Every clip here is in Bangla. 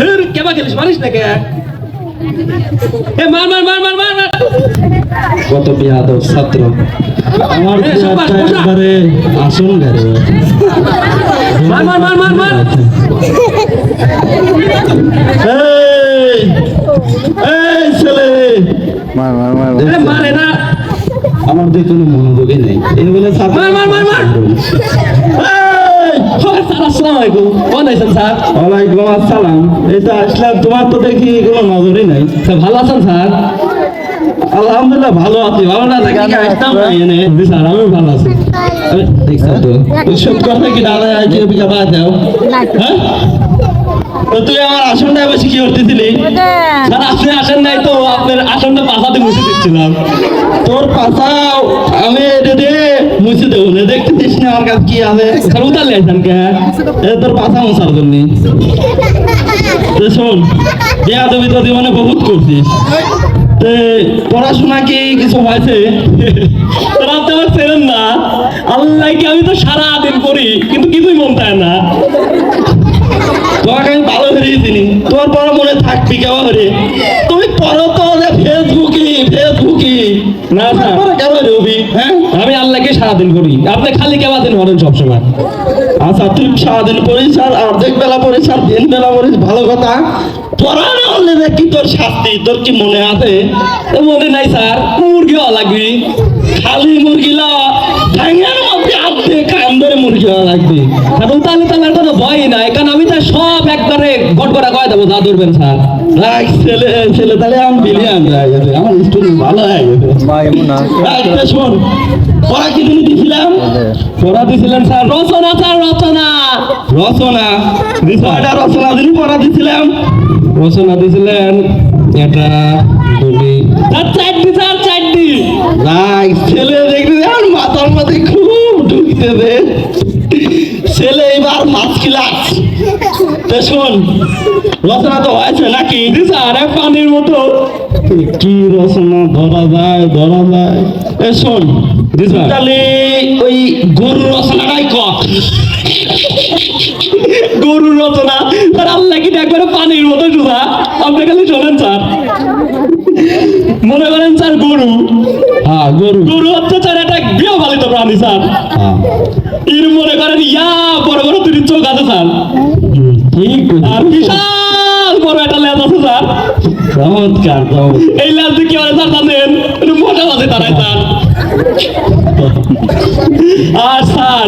হের, কেবা খেলিস মারিস না কে এ মার মার মার মার মার মার কত বিয়াদব ছাত্র আমার। একবারে আসুন মার মার মার মার মার এই এই ছেলে মার মার মার মারে না আমার দিয়ে কোনো মনোযোগই নেই এই বলে ছাত্র মার, মার, মার, মার। এই! স্যার আসসালামু আলাইকুম কোন আছেন স্যার? ওয়ালাইকুম আসসালাম। এই তো আসলাম। তোমার তো দেখি কোনো নজরই নাই। স্যার ভালো আছেন স্যার? আলহামদুলিল্লাহ ভালো আছি। ভালো না থাকি আসতাম না এনে। স্যার আমি ভালো আছি। দেখছ তো। তুই কথা কি দাদা আজকে পিঠা দাও? হ্যাঁ? তুই আমার আসনটা কি করতেছিলি স্যার আপনি আসেন নাই তো আপনার আসনটা পাশাতে মুছে দিচ্ছিলাম তোর পাশাও আমি দিয়ে মুছে দেবো না আমার কাছে কি আছে। স্যার উতারলে আছেন কে? তোর পাশা মশার জন্য। তো শোন বিয়া দেবী তো জীবনে বহুত করছিস। তে পড়াশোনা কি কিছু হয়েছে? আপনি আমার চেনেন না। আল্লাহ কি আমি তো সারা দিন করি, কিন্তু কিছুই মন চায় না। তোমাকে আমি ভালো হয়ে চিনি। তোর বড় মনে থাকবি কেমন তুমি পড়ো তো যে ফেসবুকি ফেসবুকি না স্যার সারাদিন করি আপনি খালি কেবা দিন হরেন সবসময়? আচ্ছা তুই সারাদিন পড়িস আর অর্ধেক বেলা পড়িস আর দিন বেলা পড়িস ভালো কথা। পড়া না হলে তোর শাস্তি, তোর কি মনে আছে? মনে নাই স্যার, মুরগি লাগবে। খালি মুরগি ঠ্যাঙের মধ্যে আর্ধেক ধরে মুরগি লাগবে। এখন তাহলে তো কোনো ভয় নাই, কারণ সব একবারে গড়গড়া কয়ে দেবো যা ধরবেন স্যার। রাখ ছেলে ছেলে তাহলে আমি বিলিয়ান আমার স্টুডেন্ট ভালো হয়ে গেছে। ভাই এমন না। রাখ, তা শোন পড়া কি দিন দিছিলাম? পড়া দিছিলেন স্যার। রচনা স্যার রচনা। রচনা। কয়টা রচনা দিন পড়া দিছিলাম? রচনা দিছিলেন এটা দুটি স্যার চারটি স্যার চারটি। রাখ ছেলে আর মাথার মধ্যে খুব ঢুকতেছে ছেলে এবার ফার্স্ট ক্লাস তা শোন রচনা তো হয়েছে নাকি? এক পানির মতো। কি রচনা ধরা যায় ধরা যায়? এ শোন তাহলে ওই গরু রচনাটাই ক। গরুর রচনা? আল্লাহ কি একবারে পানির মতো সুধা আপনি খালি শোনেন স্যার। মনে করেন স্যার গরু। হ্যাঁ গরু। গরু হচ্ছে স্যার একটা গৃহপালিত প্রাণী স্যার। হ্যাঁ। এর মনে করেন ইয়া বড় বড় দুটি চোখ আছে স্যার। আর বিশাল বড় একটা লেজ আছে স্যার। চমৎকার। এই লেজ দিয়ে কি হয় স্যার জানেন মোটা মাঝে তারাই স্যার। আর স্যার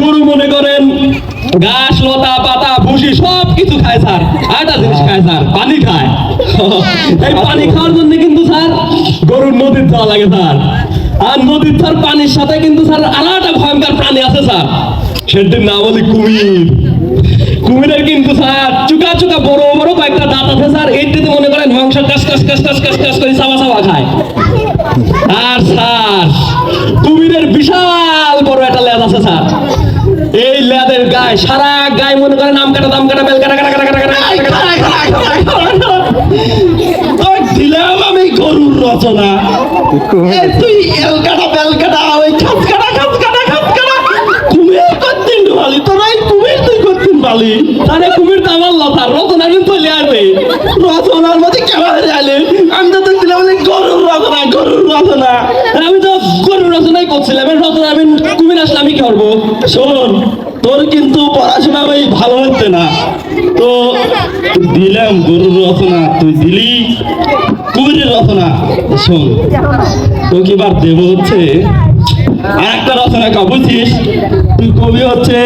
গরু মনে করেন ঘাস লতা পাতা ভুসি সব কিছু খায় স্যার। আরেকটা জিনিস খায় স্যার পানি খায়। এই পানি খাওয়ার জন্য কিন্তু স্যার গরুর নদীর যাওয়া লাগে স্যার। আর নদীর স্যার পানির সাথে কিন্তু স্যার আলাদা ভয়ঙ্কর প্রাণী আছে স্যার সেটির নাম হলি কুমির কুমিরের কিন্তু স্যার চুকা চুকা বড় বড় কয়েকটা দাঁত আছে স্যার এইটাতে মনে করেন মাংস কাস কাস কাস কাস কাস কাস করে সাবা সাবা খায় আর স্যার কুমিরের বিশাল বড় একটা লেজ আছে স্যার এই লেদের গায়ে সারা গায়ে মনে করেন নাম কাটা দাম কাটা বেল কাটা কাটা কাটা কাটা কাটা রচনা। তুই এলকাটা বেলকাটা ওই খাস কাটা খাস কাটা কুমির করতিন বালি তোর এই কুমির তুই করতিন বালি আরে কুমির তো আমার লতার রতনা কিন্তু চলে আসবে। রচনার মধ্যে কেমন আলে আমি তো দিলাম বলে গরুর রচনা গরুর রচনা। আমি তো গরুর রচনাই করছিলাম। রচনা আমি কুমির আসলে আমি করব? শোন তোর কিন্তু পড়াশোনা ওই ভালো হচ্ছে না। তো দিলাম গরুর রচনা, তুই দিলি কুমিরের রচনা। শোন তোকে এবার দেব হচ্ছে? আর একটা রচনা কা বুঝছিস? তুই কবি হচ্ছে।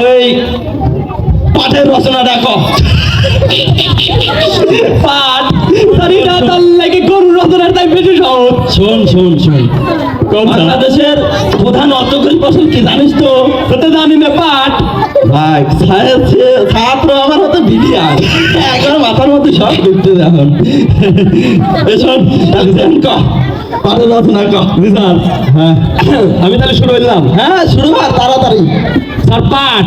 ওই পাঠের রচনা দেখো পাট শোন শোন শোন। বাংলাদেশের প্রধান অর্থকরী ফসল কি জানিস তো? তো জানি না পাট ভাই ছাত্র আমার হতে বিলিয়ান একবার মাথার মধ্যে সব ঢুকতে এখন। এসব ক। রচনা জি হ্যাঁ। আমি তাহলে শুরু করলাম। হ্যাঁ শুরু কর তাড়াতাড়ি। স্যার পাট।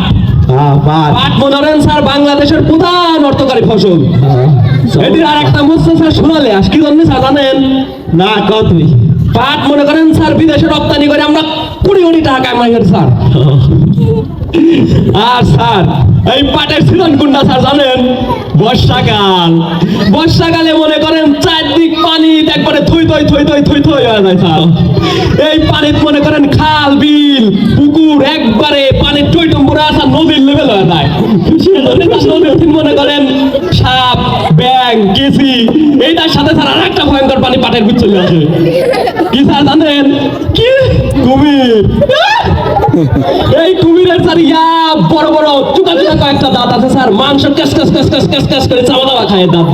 হ্যাঁ পাট। মনে করেন স্যার বাংলাদেশের প্রধান অর্থকারী ফসল। শোনালে কি না করেন, স্যার, বিদেশে রপ্তানি করে, আমরা আর, স্যার, এই জানেন? বর্ষাকাল। বর্ষাকালে মনে করেন, চারদিক পানি, একবারে থই থই থই থই থই থই হয়ে যায়, স্যার। এই পানিতে মনে করেন, খাল, বিল, পুকুর, একবারে পানির টই টম্বুরা আসা নদীর লেভেল হয়ে যায়। মনে করেন, সাপ ব্যাং কেসি এইটার সাথে স্যার আর একটা ভয়ঙ্কর পানি পাটের চলে আসে কি স্যার জানেন কি কুমির এই কুমিরের স্যার ইয়া বড় বড় চুকা চুকা কয়েকটা দাঁত আছে স্যার মাংস কেস কেস কেস কেস কেস কেস করে চাওয়া দাওয়া খায় দাঁত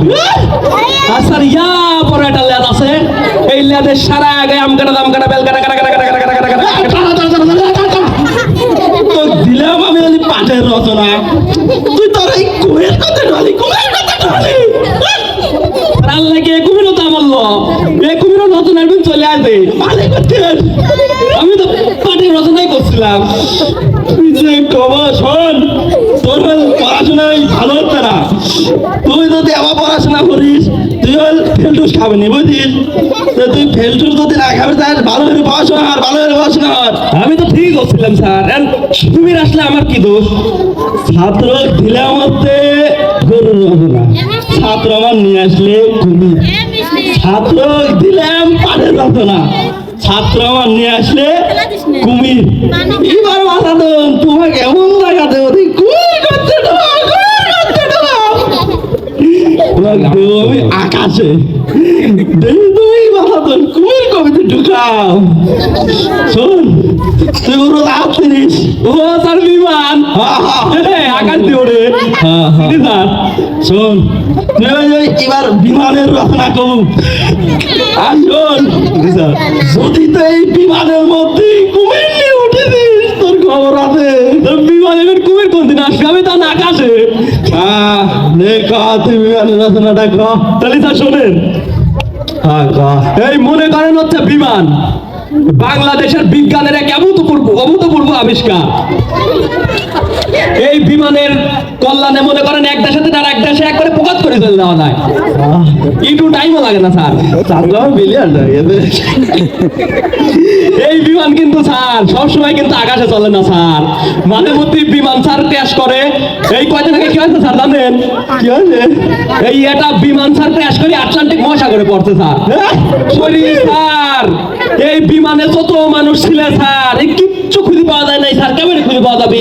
আর স্যার ইয়া বড় একটা লেদ আছে এই লেদের সারা আগে আম কাটা দাম কাটা বেল কাটা কাটা কাটা কাটা কাটা কাটা কাটা কাটা দিলাম আমি পাটের রচনা তুই তোর এই কুয়ের কথা ঢালি তার লাগে কুমিরও তো আমার ল এই কুমিরও নতুন একদিন চলে ভালো আমি তো পাটির রচনাই করছিলাম। তুই যে কবা শোন তোর পড়াশোনায় ভালো হচ্ছে না। তুই যদি আবার পড়াশোনা করিস তুই হল ফেলটুস খাবি নি বুঝিস? তুই ফেলটুস যদি না খাবি ভালো করে পড়াশোনা ভালো করে পড়াশোনা আমি তো ঠিক করছিলাম স্যার। কুমির আসলে আমার কি দোষ? ছাত্র দিলাম হচ্ছে গরুর ছাত্র আমার নিয়ে আসলে ছাত্র দিলাম যেত ছাত্র আমার নিয়ে আসলে কুমির। এবার মাথা দেবেন তোমাকে এমন জায়গা দেবো কুমির করতে আমি আকাশে। তুমি মাথা তোর কুমির কবিতে ঢুকাও। শোন তুই ওর আত্মিস ও তার বিমান। আকাশ দিয়ে ওরে শোন এবার বিমানের রচনা করুন আর যদি তো এই বিমানের মধ্যে কুমির নিয়ে উঠে দিস তোর খবর আছে আসবে? আমি আকাশে তুই বিমানের রচনাটা স্যার শোনেন। হ্যাঁ এই মনে করেন হচ্ছে বিমান। বাংলাদেশের বিজ্ঞানের এক অভূতপূর্ব অভূতপূর্ব আবিষ্কার। এই বিমানের কল্যাণে মনে করেন এক দেশে থেকে আর এক দেশে একবারে প্রকাশ করে চলে যাওয়া যায় একটু টাইমও লাগে না স্যার। এই বিমান কিন্তু স্যার সবসময় কিন্তু আকাশে চলে না স্যার। মাঝে মধ্যে বিমান স্যার ক্র্যাশ করে। এই কয়দিন আগে কি হয়েছে স্যার জানেন? কি হয়েছে? এই এটা বিমান স্যার ক্র্যাশ করে আটলান্টিক মহাসাগরে পড়ছে স্যার। শরীর স্যার এই বিমানে কত মানুষ ছিল স্যার এই কিচ্ছু খুঁজে পাওয়া এই স্যারকে খুঁজে পাওয়া যাবে?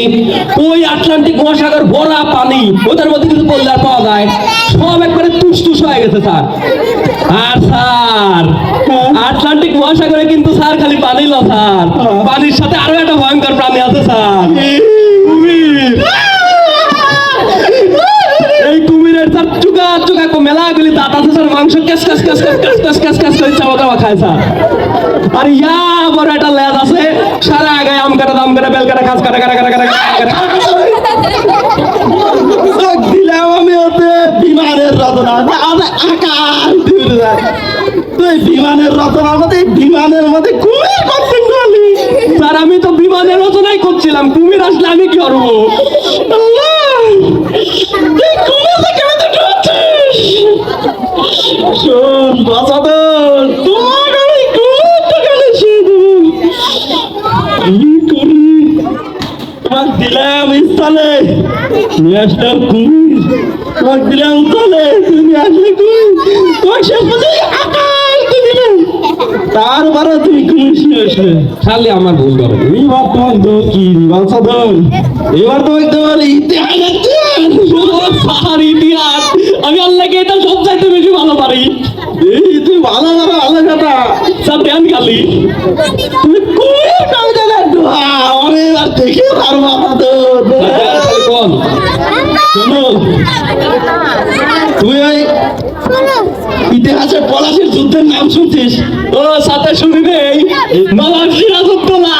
ওই আটলান্টিক মহাসাগর ভরা পানি ওটার মধ্যে কিছু বললে পাওয়া যায়। সব একবারে টুসটুস হয়ে গেছে, স্যার। আর স্যার, আটলান্টিক মহাসাগরে কিন্তু স্যার খালি পানি না, স্যার। পানির সাথে আরও একটা ভয়ঙ্কর প্রাণী আছে, স্যার। কুমির। এই কুমিরের, স্যার চুকা চুকা মেলাগুলি দাঁত আছে, স্যার। মাংস কেস কেস কেস কেস কেস কেস কেস কেস কেস কেস কেস স্যার। আর ইয়া বড় একটা লেজ আছে। সারা আম কাটা, দাম কাটা, বেল কাটা কাটা কাটা কাটা কাটা দিলাম আমি ওতে বিমানের রচনা দূরে যায়। তুই বিমানের রচনার মধ্যে বিমানের মধ্যে কুমির স্যার, আমি তো বিমানের রচনাই করছিলাম। কুমির আসলে আমি কি করব? তোমার দিলাম স্থানে। নিয়ে তোমার দিলাম স্থানে তুমি তারপরে তুমি। খালি আমার ভুল করে এবার তোমার কি? বাঁচাদর এবার তোমার তোমার ইতিহাস। ইতিহাস। আমি আল্লাহকে এটা সব চাইতে বেশি ভালো পারি ভালোভাবে আলাদা কথা সব ব্যায়াম খালি। তুমি খুব টাকা দেখো তুই ওই ইতিহাসে পলাশির যুদ্ধের নাম শুনছিস? ও, সাথে শুনি নেই বাবা সিরাজুদ্দোলা